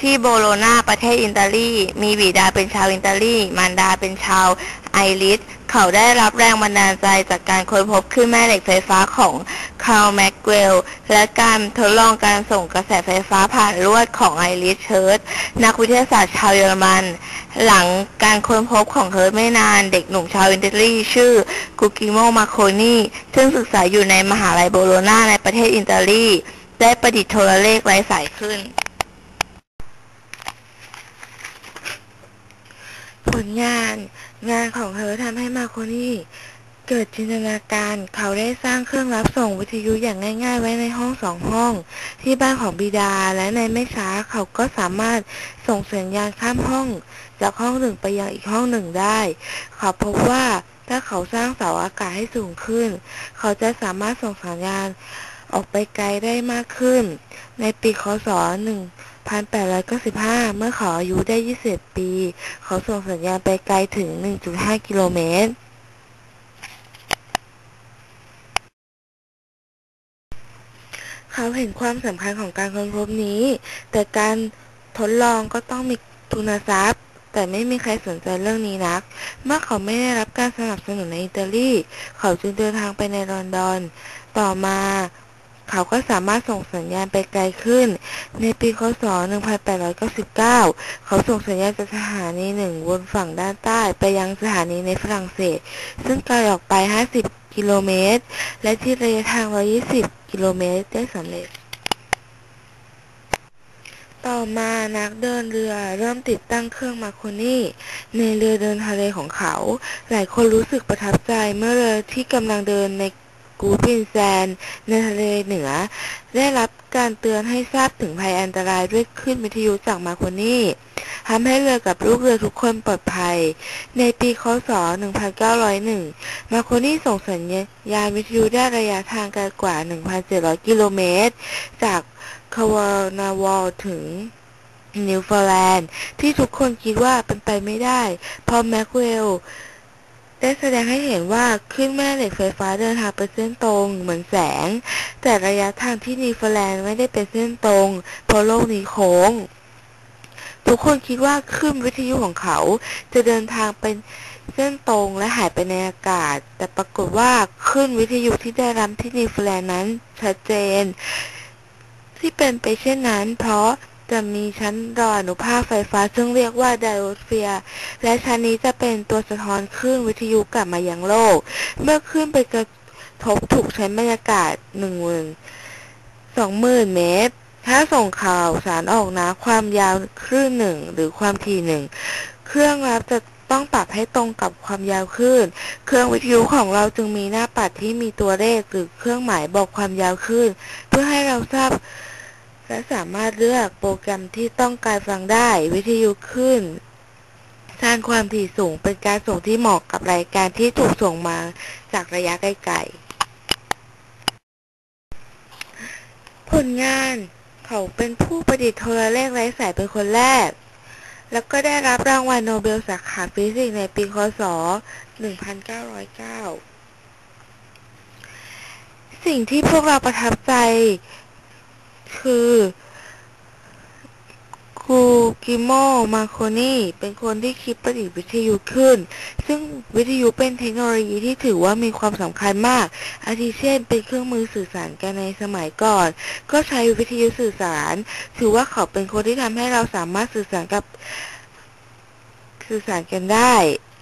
ที่โบโลนาประเทศอิตาลี มีบิดาเป็นชาวอิตาลี มารดาเป็นชาวไอริส เขาได้รับแรงบันดาลใจจากการค้นพบคลื่นแม่เหล็กไฟฟ้าของคาร์ลแมกเวล และการทดลองการส่งกระแสไฟฟ้าผ่านลวดของไอริสเชิร์ตนักวิทยาศาสตร์ชาวเยอรมัน หลังการค้นพบของเฮิร์ตไม่นาน เด็กหนุ่มชาวอิตาลีชื่อกุกิโมมาโคนีซึ่งศึกษาอยู่ในมหาลัยโบโลนาในประเทศอิตาลี ได้ประดิษฐ์โทรเลขไร้สายขึ้น ผลงาน งานของเธอทำให้มาโคนี่เกิดจินตนาการ เขาได้สร้างเครื่องรับส่งวิทยุอย่างง่าย ๆ ไว้ในห้องสองห้อง ที่บ้านของบิดาและในไม่ช้าเขาก็สามารถส่งสัญญาณข้ามห้อง จากห้องหนึ่งไปยังอีกห้องหนึ่งได้ เขาพบว่าถ้าเขาสร้างเสาอากาศให้สูงขึ้น เขาจะสามารถส่งสัญญาณออกไปไกลได้มากขึ้น ในปีคศ 1895 เมื่อเขาอายุได้ 20 ปี เขาส่งสัญญาณไปไกลถึง 1.5 กิโลเมตร เขาเห็นความสำคัญของการค้นพบนี้ แต่การทดลองก็ต้องมีทุนทรัพย์ แต่ไม่มีใครสนใจเรื่องนี้นัก เมื่อเขาไม่ได้รับการสนับสนุนในอิตาลี เขาจึงเดินทางไปในลอนดอน ต่อมา เขาก็สามารถส่งสัญญาณไปไกลขึ้น ในปีคศ 1899 เขาส่งสัญญาณจากสถานีหนึ่งบนฝั่งด้านใต้ไปยังสถานีในฝรั่งเศส ซึ่งไกลออกไป 50 กิโลเมตร และที่ระยะทาง 120 กิโลเมตรได้สำเร็จ ต่อมานักเดินเรือเริ่มติดตั้งเครื่องมาโคนี่ในเรือเดินทะเลของเขา หลายคนรู้สึกประทับใจเมื่อเรือที่กำลังเดินใน กูดวินแซนในทะเลเหนือ ได้รับการเตือนให้ทราบถึงภัยอันตรายด้วยคลื่นวิทยุจากมาโคนี่ทำให้เรือกับลูกเรือทุกคนปลอดภัย ในปีคศ 1901 มาโคนี่ส่งสัญญาณวิทยุได้ระยะทางไกลกว่า 1,700 กิโลเมตร จากคาวานาวอลถึงนิวฟาแลนด์ที่ทุกคนคิดว่าเป็นไปไม่ได้เพราะแม็กเวล ได้แสดงให้เห็นว่าขึ้นแม่เหล็กไฟฟ้าเดินทางเป็นเส้นตรงเหมือนแสง แต่ระยะทางที่นิวฟแลนด์ไม่ได้เป็นเส้นตรง เพราะโลกนี้โค้ง ทุกคนคิดว่าคลื่นวิทยุของเขา จะเดินทางเป็นเส้นตรงและหายไปในอากาศ แต่ปรากฏว่าคลื่นวิทยุที่ได้รับที่นิวซีแลนด์นั้นชัดเจน ที่เป็นไปเช่นนั้น เพราะ จะมีชั้นรออนุภาคไฟฟ้า ซึ่งเรียกว่าไดโอสเฟียร์ และชั้นนี้จะเป็นตัวสะท้อนคลื่นวิทยุกลับมายังโลก เมื่อคลื่นไปกระทบถูกชั้นบรรยากาศหนึ่งหมื่นสองหมื่นเมตร ถ้าส่งข่าวสารออกนะความยาวคลื่นหนึ่งหรือความถี่หนึ่งเครื่องรับจะต้องปรับให้ตรงกับความยาวคลื่น เครื่องวิทยุของเราจึงมีหน้าปัดที่มีตัวเลขหรือเครื่องหมายบอกความยาวคลื่นเพื่อให้เราทราบ และสามารถเลือกโปรแกรมที่ต้องการฟังได้ วิทยุคลื่นสร้างความถี่สูงเป็นการส่งที่เหมาะกับรายการที่ถูกส่งมาจากระยะไกลๆ ผลงานเขาเป็นผู้ประดิษฐ์โทรเลขไร้สายเป็นคนแรก แล้วก็ได้รับรางวัลโนเบลสาขาฟิสิกส์ในปีคศ 1909 สิ่งที่พวกเราประทับใจ คือคูกิโมมาโคนีเป็นคนที่คิดประดิษฐ์วิทยุขึ้น ซึ่งวิทยุเป็นเทคโนโลยีที่ถือว่ามีความสำคัญมาก อาทิเช่น เป็นเครื่องมือสื่อสารกันในสมัยก่อน ก็ใช้วิทยุสื่อสาร ถือว่าเขาเป็นคนที่ทำให้เราสามารถสื่อสารกับ สื่อสารกันได้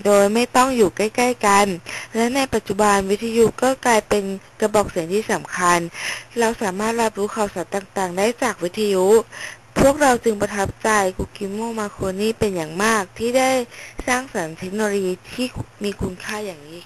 โดยไม่ต้องอยู่ใกล้ ๆ กัน และในปัจจุบันวิทยุก็กลายเป็นกระบอกเสียงที่สำคัญ เราสามารถรับรู้ข่าวสารต่างๆ ได้จากวิทยุ พวกเราจึงประทับใจกุกิโมมาโคนี่เป็นอย่างมากที่ได้สร้างสรรค์เทคโนโลยีที่มีคุณค่าอย่างนี้